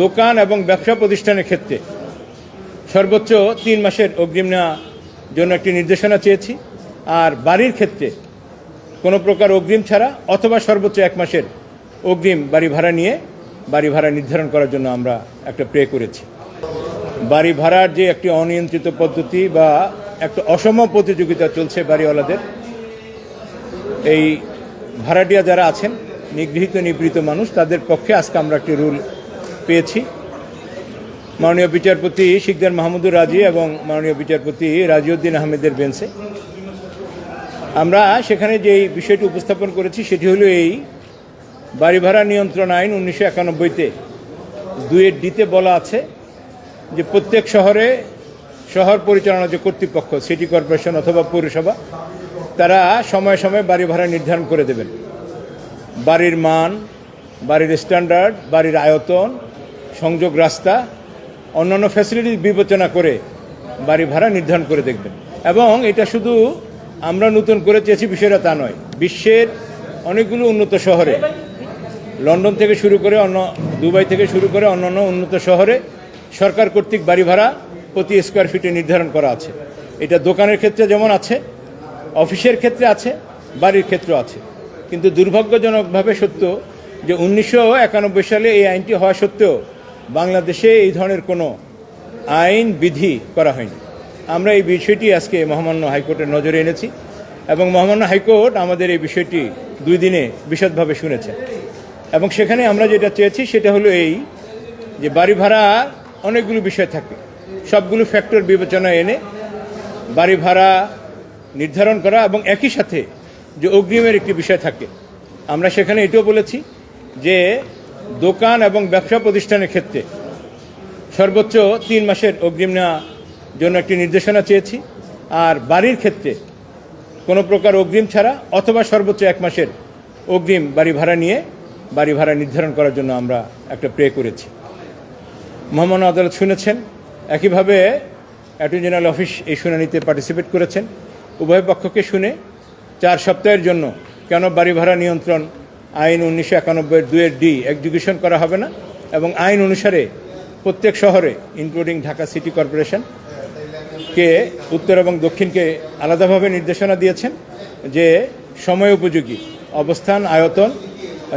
দোকান এবং ব্যবসা প্রতিষ্ঠানের ক্ষেত্রে সর্বোচ্চ তিন মাসের অগ্রিম নেওয়ার জন্য একটি নির্দেশনা চেয়েছি। আর বাড়ির ক্ষেত্রে কোনো প্রকার অগ্রিম ছাড়া অথবা সর্বোচ্চ এক মাসের অগ্রিম বাড়ি ভাড়া নিয়ে বাড়ি ভাড়া নির্ধারণ করার জন্য আমরা একটা প্রে করেছি। বাড়ি ভাড়ার যে একটি অনিয়ন্ত্রিত পদ্ধতি বা একটা অসম প্রতিযোগিতা চলছে বাড়িওয়ালাদের, এই ভাড়াটিয়া যারা আছেন, নিগৃহীত নিবৃত মানুষ, তাদের পক্ষে আজকে আমরা একটি রুল পেয়েছি। মাননীয় বিচারপতি শিকদার মাহমুদুর রাজি এবং মাননীয় বিচারপতি রাজিউদ্দিন আহমেদের বেঞ্চে। আমরা সেখানে যেই বিষয়টি উপস্থাপন করেছি সেটি হলো এই বাড়ি ভাড়া নিয়ন্ত্রণ আইন উনিশশো একানব্বইতে দুয়ের ডিতে বলা আছে যে প্রত্যেক শহরে শহর পরিচালনা যে কর্তৃপক্ষ, সিটি কর্পোরেশন অথবা পৌরসভা, তারা সময় সময় বাড়ি ভাড়া নির্ধারণ করে দেবেন। বাড়ির মান, বাড়ির স্ট্যান্ডার্ড, বাড়ির আয়তন সংযোগ রাস্তা, অন্যান্য ফ্যাসিলিটি বিবেচনা করে বাড়ি ভাড়া নির্ধারণ করে দেখবেন। এবং এটা শুধু আমরা নতুন করে চেয়েছি বিষয়টা তা নয়, বিশ্বের অনেকগুলো উন্নত শহরে, লন্ডন থেকে শুরু করে অন্য, দুবাই থেকে শুরু করে অন্যান্য উন্নত শহরে সরকার কর্তৃক বাড়ি ভাড়া প্রতি স্কোয়ার ফিটে নির্ধারণ করা আছে। এটা দোকানের ক্ষেত্রে যেমন আছে, অফিসের ক্ষেত্রে আছে, বাড়ির ক্ষেত্রেও আছে। কিন্তু দুর্ভাগ্যজনকভাবে সত্য যে উনিশশো একানব্বই সালে এই আইনটি হওয়া সত্ত্বেও বাংলাদেশে এই ধরনের কোনো আইন বিধি করা হয়নি। আমরা এই বিষয়টি আজকে মহামান্য হাইকোর্টের নজরে এনেছি এবং মহামান্য হাইকোর্ট আমাদের এই বিষয়টি দুই দিনে বিশদভাবে শুনেছে। এবং সেখানে আমরা যেটা চেয়েছি সেটা হলো এই যে বাড়ি ভাড়া অনেকগুলো বিষয় থাকে সবগুলো ফ্যাক্টর বিবেচনায় এনে বাড়ি ভাড়া নির্ধারণ করা এবং একই সাথে যে অগ্রিমের একটি বিষয় থাকে। আমরা সেখানে এটাও বলেছি যে দোকান এবং ব্যবসা প্রতিষ্ঠানের ক্ষেত্রে সর্বোচ্চ তিন মাসের অগ্রিম নেওয়ার জন্য একটি নির্দেশনা চেয়েছি। আর বাড়ির ক্ষেত্রে কোনো প্রকার অগ্রিম ছাড়া অথবা সর্বোচ্চ এক মাসের অগ্রিম বাড়ি ভাড়া নিয়ে বাড়ি ভাড়া নির্ধারণ করার জন্য আমরা একটা প্রে করেছি। মহামান্য আদালত শুনেছেন, একইভাবে অ্যাটর্নি জেনারেল অফিস এই শুনানিতে পার্টিসিপেট করেছেন। উভয় পক্ষকে শুনে চার সপ্তাহের জন্য কেন বাড়ি ভাড়া নিয়ন্ত্রণ আইন উনিশশো একানব্বই দুয়ের ডি এক্সিকিউশন করা হবে না এবং আইন অনুসারে প্রত্যেক শহরে ইনক্লুডিং ঢাকা সিটি কর্পোরেশন কে উত্তর এবং দক্ষিণকে আলাদাভাবে নির্দেশনা দিয়েছেন যে সময় উপযোগী, অবস্থান, আয়তন,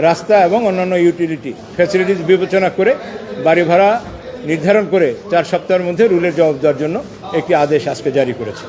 রাস্তা এবং অন্যান্য ইউটিলিটি ফ্যাসিলিটিস বিবেচনা করে বাড়ি ভাড়া নির্ধারণ করে চার সপ্তাহের মধ্যে রুলের জবাব দেওয়ার জন্য একটি আদেশ আজকে জারি করেছে।